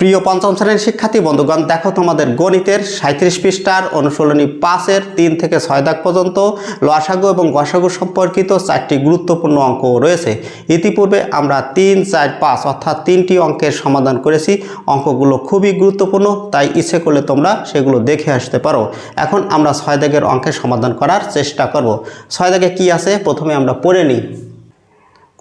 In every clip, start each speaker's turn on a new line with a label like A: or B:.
A: প্রিয় পঞ্চম শ্রেণির শিক্ষার্থী, বন্ধুগণ, দেখো তোমাদের গণিতের সাঁত্রিশ পৃষ্ঠার অনুশীলনী পাঁচের তিন থেকে ছয় দাগ পর্যন্ত। লসাগু এবং গসাগু সম্পর্কিত চারটি গুরুত্বপূর্ণ অঙ্ক রয়েছে। ইতিপূর্বে আমরা তিন, চার, পাঁচ অর্থাৎ তিনটি অঙ্কের সমাধান করেছি। অঙ্কগুলো খুবই গুরুত্বপূর্ণ, তাই ইচ্ছে করলে তোমরা সেগুলো দেখে আসতে পারো। এখন আমরা ছয় দাগের অঙ্কের সমাধান করার চেষ্টা করব। ছয় দাগে কী আছে? প্রথমে আমরা পড়ে নিই।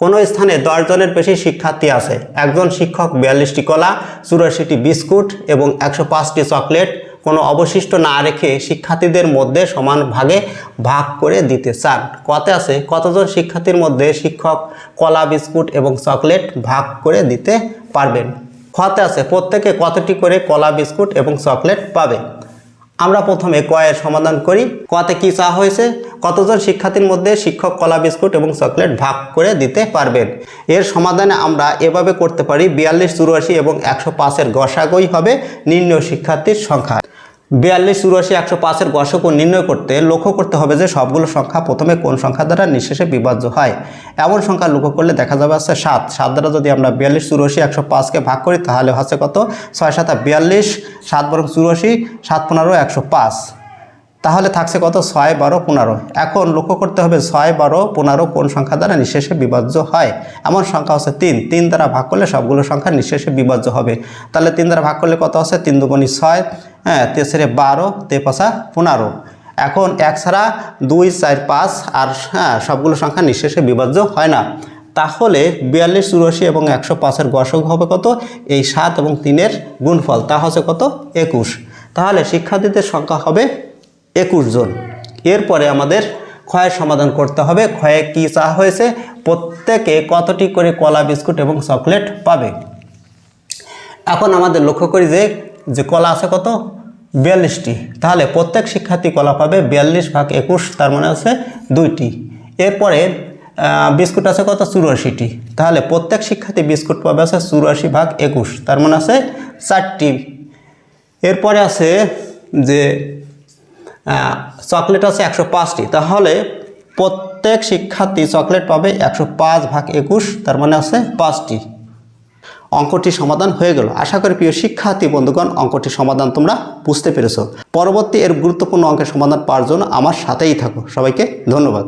A: কোনো স্থানে দশজনের বেশি শিক্ষার্থী আছে? একজন শিক্ষক বিয়াল্লিশটি কলা, চুরাশিটি বিস্কুট এবং একশো পাঁচটি চকলেট। কোনো অবশিষ্ট না রেখে শিক্ষার্থীদের মধ্যে সমান ভাগে ভাগ করে দিতে চান। কতে আছে, কতজন শিক্ষার্থীর মধ্যে শিক্ষক কলা, বিস্কুট এবং চকলেট ভাগ করে দিতে পারবেন? খতে আছে, প্রত্যেকে কতটি করে কলা, বিস্কুট এবং চকলেট পাবে? আমরা প্রথমে কয়ের সমাধান করি। কতে কি চা হয়েছে? কতজন শিক্ষার্থীর মধ্যে শিক্ষক, কলা, বিস্কুট এবং চকলেট ভাগ করে দিতে পারবেন? এর সমাধানে আমরা এভাবে করতে পারি, বিয়াল্লিশ, চুরাশি এবং একশো পাঁচের গসাগই হবে নিম্ন শিক্ষার্থীর সংখ্যা। বিয়াল্লিশ, চুরাশি, একশো পাঁচের গসক নির্ণয় করতে লক্ষ্য করতে হবে যে সবগুলো সংখ্যা প্রথমে কোন সংখ্যা দ্বারা নিঃশেষে বিভাজ্য হয়। এমন সংখ্যা লক্ষ্য করলে দেখা যাবে আছে সাত। সাত দ্বারা যদি আমরা বিয়াল্লিশ, চুরাশি, একশো পাঁচকে ভাগ করি তাহলে হচ্ছে কত? ছয় সাতা বিয়াল্লিশ, সাত বরং চুরাশি, সাত পনেরো, একশো পাঁচ। তাহলে থাকছে কত? ছয়, বারো, পনেরো। এখন লক্ষ্য করতে হবে ছয়, বারো, পনেরো কোন সংখ্যা দ্বারা নিঃশেষে বিভাজ্য হয়। এমন সংখ্যা হচ্ছে তিন। তিন দ্বারা ভাগ করলে সবগুলো সংখ্যা নিঃশেষে বিভাজ্য হবে। তাহলে তিন দ্বারা ভাগ করলে কত আছে তিন দুগুণি ছয়। হ্যাঁ তেসরে বারো, তে পাশা পনেরো। এখন এক ছাড়া দুই, চার, পাঁচ আর হ্যাঁ সবগুলো সংখ্যা নিঃশেষে বিভাজ্য হয় না। তাহলে বিয়াল্লিশ, চুরাশি এবং একশো পাঁচের গসক হবে কত? এই সাত এবং তিনের গুণফল। তা হচ্ছে কত? একুশ। তাহলে শিক্ষার্থীদের সংখ্যা হবে একুশ জন। এরপরে আমাদের ক্ষয়ের সমাধান করতে হবে। ক্ষয়ে কি চা হয়েছে? প্রত্যেকে কতটি করে কলা, বিস্কুট এবং চকলেট পাবে? এখন আমাদের লক্ষ্য করি যে যে কলা আছে কত? বিয়াল্লিশটি। তাহলে প্রত্যেক শিক্ষার্থী কলা পাবে বিয়াল্লিশ ভাগ একুশ, তার মানে আছে দুইটি। এরপরে বিস্কুট আছে কত? চুরাশিটি। তাহলে প্রত্যেক শিক্ষার্থী বিস্কুট পাবে আছে চুরাশি ভাগ একুশ, তার মানে আছে চারটি। এরপরে আছে যে চকলেট আছে একশো পাঁচটি। তাহলে প্রত্যেক শিক্ষার্থী চকলেট পাবে একশো পাঁচ ভাগ একুশ, তার মানে আছে পাঁচটি। অঙ্কটি সমাধান হয়ে গেল। আশা করি প্রিয় শিক্ষার্থী বন্ধুগণ অঙ্কটি সমাধান তোমরা বুঝতে পেরেছ। পরবর্তী এর গুরুত্বপূর্ণ অঙ্কের সমাধান পাওয়ার জন্য আমার সাথেই থাকো। সবাইকে ধন্যবাদ।